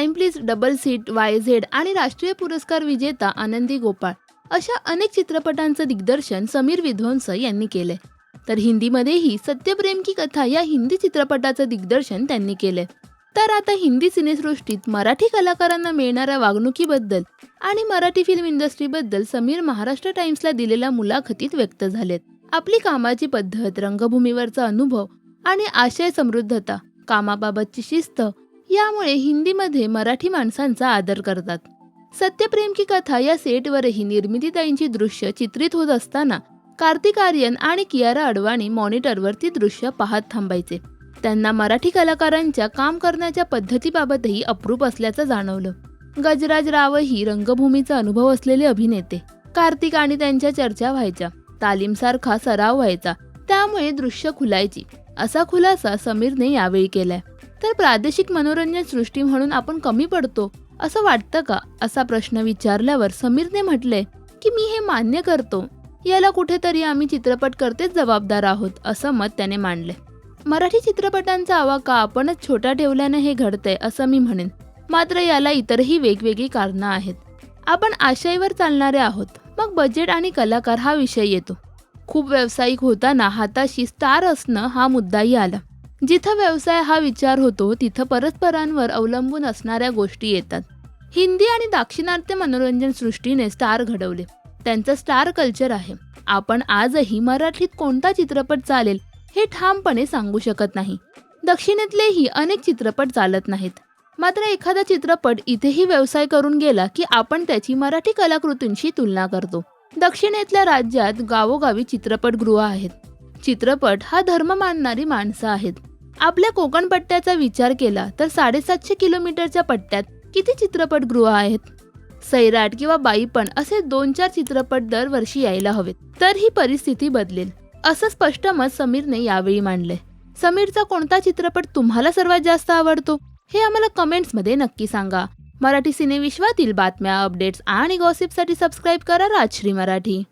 Time please double seat Y Z आणि राष्ट्रीय पुरस्कार विजेता आनंदी गोपाळ अशा अनेक चित्रपटांचं दिग्दर्शन समीर विध्वंस यांनी केले तर हिंदीमध्येही सत्यप्रेम की कथा या हिंदी चित्रपटाचं दिग्दर्शन त्यांनी केले तर आता हिंदी सिनेसृष्टीत मराठी कलाकारांना मिळणाऱ्या वागणुकीबद्दल आणि मराठी फिल्म इंडस्ट्रीबद्दल समीर महाराष्ट्र टाइम्सला दिलेल्या मुलाखतीत व्यक्त झालेत. आपली कामाची पद्धत रंगभूमीवरचा अनुभव आणि आशय समृद्धता कामाबाबतची शिस्त यामुळे हिंदीमध्ये मराठी माणसांचा आदर करतात. सत्यप्रेम की कथा या सेटवरही निर्मितीताईंची दृश्य चित्रित होत असताना कार्तिक आर्यन आणि कियारा अडवाणी मॉनिटरवर ती दृश्य पाहत थांबायचे. त्यांना मराठी कलाकारांच्या काम करण्याच्या पद्धतीबाबतही अप्रूप असल्याचं जाणवलं. गजराज रावही रंगभूमीचा अनुभव असलेले अभिनेते. कार्तिक आणि त्यांच्या चर्चा व्हायच्या. तालीमसारखा सराव व्हायचा. त्यामुळे दृश्य खुलायची. असा खुलासा समीरने यावेळी केलाय. तर प्रादेशिक मनोरंजन सृष्टी म्हणून आपण कमी पडतो असं वाटतं का? असा प्रश्न विचारल्यावर समीरने म्हटले की मी हे मान्य करतो. याला कुठेतरी आम्ही चित्रपट करतेच जबाबदार आहोत असं मत त्याने मांडले. मराठी चित्रपटांचा आवाका आपणच छोटा ठेवल्यानं हे घडतंय असं मी म्हणेन. मात्र याला इतरही वेगवेगळी कारणं आहेत. आपण आशयवर चालणारे आहोत. मग बजेट आणि कलाकार हा विषय येतो. खूप व्यावसायिक होताना हाताशी स्टार असणं हा मुद्दाही आला. जिथं व्यवसाय हा विचार होतो तिथं परस्परांवर अवलंबून असणाऱ्या गोष्टी येतात. हिंदी आणि दाक्षिणात्य मनोरंजन सृष्टीने स्टार घडवले. त्यांचं स्टार कल्चर आहे. आपण आजही मराठीत कोणता चित्रपट चालेल हे ठामपणे सांगू शकत नाही. दक्षिणेतलेही अनेक चित्रपट चालत नाहीत. मात्र एखादा चित्रपट इथेही व्यवसाय करून गेला की आपण त्याची मराठी कलाकृतींशी तुलना करतो. दक्षिणेतल्या राज्यात गावोगावी चित्रपटगृह आहेत. चित्रपट हा धर्म मानणारी माणसं आहेत. आपल्या कोकण पट्ट्याचा विचार केला तर साडेसातशे किलोमीटरच्या पट्ट्यात किती चित्रपटगृह आहेत? सैराट किंवा बाईपण असे दोन चार चित्रपट दरवर्षी यायला हवेत. तर ही परिस्थिती बदलेल असं स्पष्ट मत समीरने यावेळी मांडले. समीरचा कोणता चित्रपट तुम्हाला सर्वात जास्त आवडतो? हे आम्हाला कमेंट्समध्ये नक्की सांगा. मराठी सिनेविश्वातील बातम्या अपडेट्स आणि गॉसिपसाठी सबस्क्राईब करा राजश्री मराठी.